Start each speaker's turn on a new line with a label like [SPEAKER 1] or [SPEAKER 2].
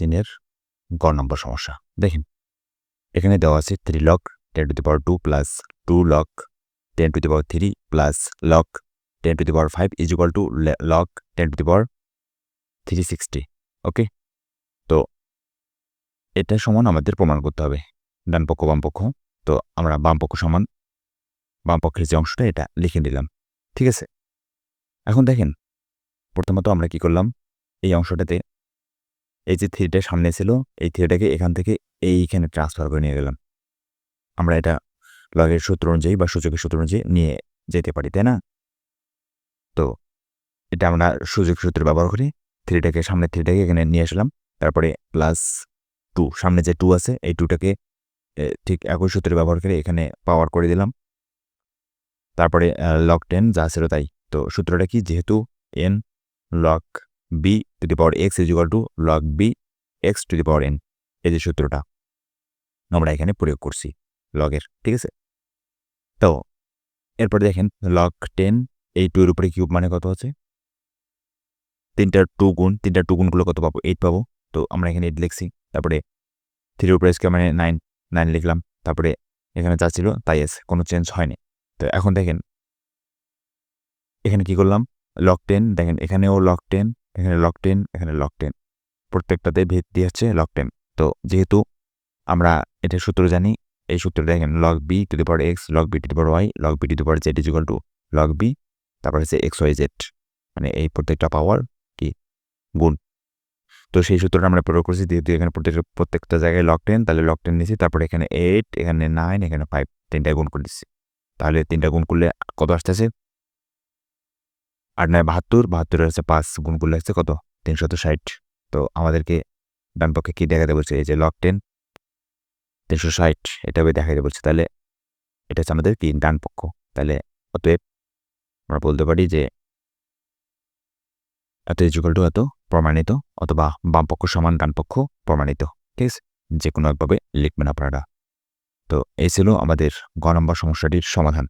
[SPEAKER 1] তিনের গ নম্বর সমস্যা। দেখেন, এখানে দেওয়া আছে three log ten to the power two plus two log ten to the power three plus log ten to the power five is equal to log ten to the power three sixty okay তো এটা সমান আমাদের প্রমাণ করতে হবে। ডান পক্ষ, বাম পক্ষ, তো আমরা বাম পক্ষ সমান, বাম পক্ষের যে অংশটা এটা লিখে দিলাম ঠিক আছে? এখন দেখেন, প্রথমত আমরা কি করলাম, এই অংশটাতে এই যে থ্রিটা সামনে ছিল, এই থ্রিটাকে এখান থেকে এইখানে ট্রান্সফার করে নিয়ে গেলাম। আমরা এটা লগের সূত্র অনুযায়ী বা সূচকের সূত্র অনুযায়ী নিয়ে যেতে পারি, তাই না? তো, এটা আমরা সুযোগ সূত্র ব্যবহার করি। থ্রিটাকে সামনে থ্রিটাকে এখানে নিয়ে আসলাম। তারপরে প্লাস টু সামনে যে টু আছে, এই টুটাকে ঠিক একই সূত্রে ব্যবহার করে এখানে পাওয়ার করে দিলাম। তারপরে লক টেন যা ছিল তাই। তো সূত্রটা কি? যেহেতু n log b to the power x is equal to log b x to the power n এই যে সূত্রটা আমরা এখানে প্রয়োগ করছি লগের, ঠিক আছে? তো এরপর দেখেন লক টেন এই টু এর উপরে কিউব মানে কত আছে? তিনটার টু গুণ, তিনটার টু গুণগুলো কত পাবো? এইট পাবো। তো আমরা এখানে এইট লিখছি, তারপরে থ্রির উপরে স্কোয়ার মানে নাইন নাইন লিখলাম, তারপরে এখানে যা ছিল তাই আছে, কোনো চেঞ্জ হয়নি। তো এখন দেখেন, এখানে কি করলাম? লক টেন দেখেন এখানেও লক টেন এখানে লক টেন এখানে লক টেন প্রত্যেকটাতে ভিত্তি হচ্ছে লক টেন তো যেহেতু আমরা এটা সূত্র জানি, এই সূত্র দেখেন log b to the power x log b to the power y log b to the power z equal to log b তারপর হচ্ছে এক্স ওয়াই জেড মানে এই প্রত্যেকটা পাওয়ার কি? গুণ। তো সেই সূত্রটা আমরা প্রয়োগ করছি, যেহেতু এখানে প্রত্যেকটা প্রত্যেকটা জায়গায় লক টেন তাহলে লক টেন নিয়েছি, তারপরে এখানে এইট এখানে নাইন এখানে ফাইভ তিনটায় গুণ করে দিচ্ছি। তাহলে তিনটা গুণ করলে কত আসতেছে? আট, নয়, বাহাত্তর, বাহাত্তরের হচ্ছে পাঁচ গুণ করলে আসছে কত? তিনশত ষাট। তো আমাদেরকে ডান পক্ষে কী দেখাতে বলছে? এই যে লক টেন তিনশো ষাট, এটা দেখাতে বলছে। তাহলে এটা হচ্ছে আমাদের কি? ডান পক্ষ। তাহলে অতএব আমরা বলতে পারি যে এত ইজুকাল টু এত প্রমাণিত অথবা বাম পক্ষ সমান ডান পক্ষ প্রমাণিত। ঠিক আছে? যে কোনো একভাবে লিখবেন আপনারা। তো এই ছিল আমাদের গ নম্বর সমস্যাটির সমাধান।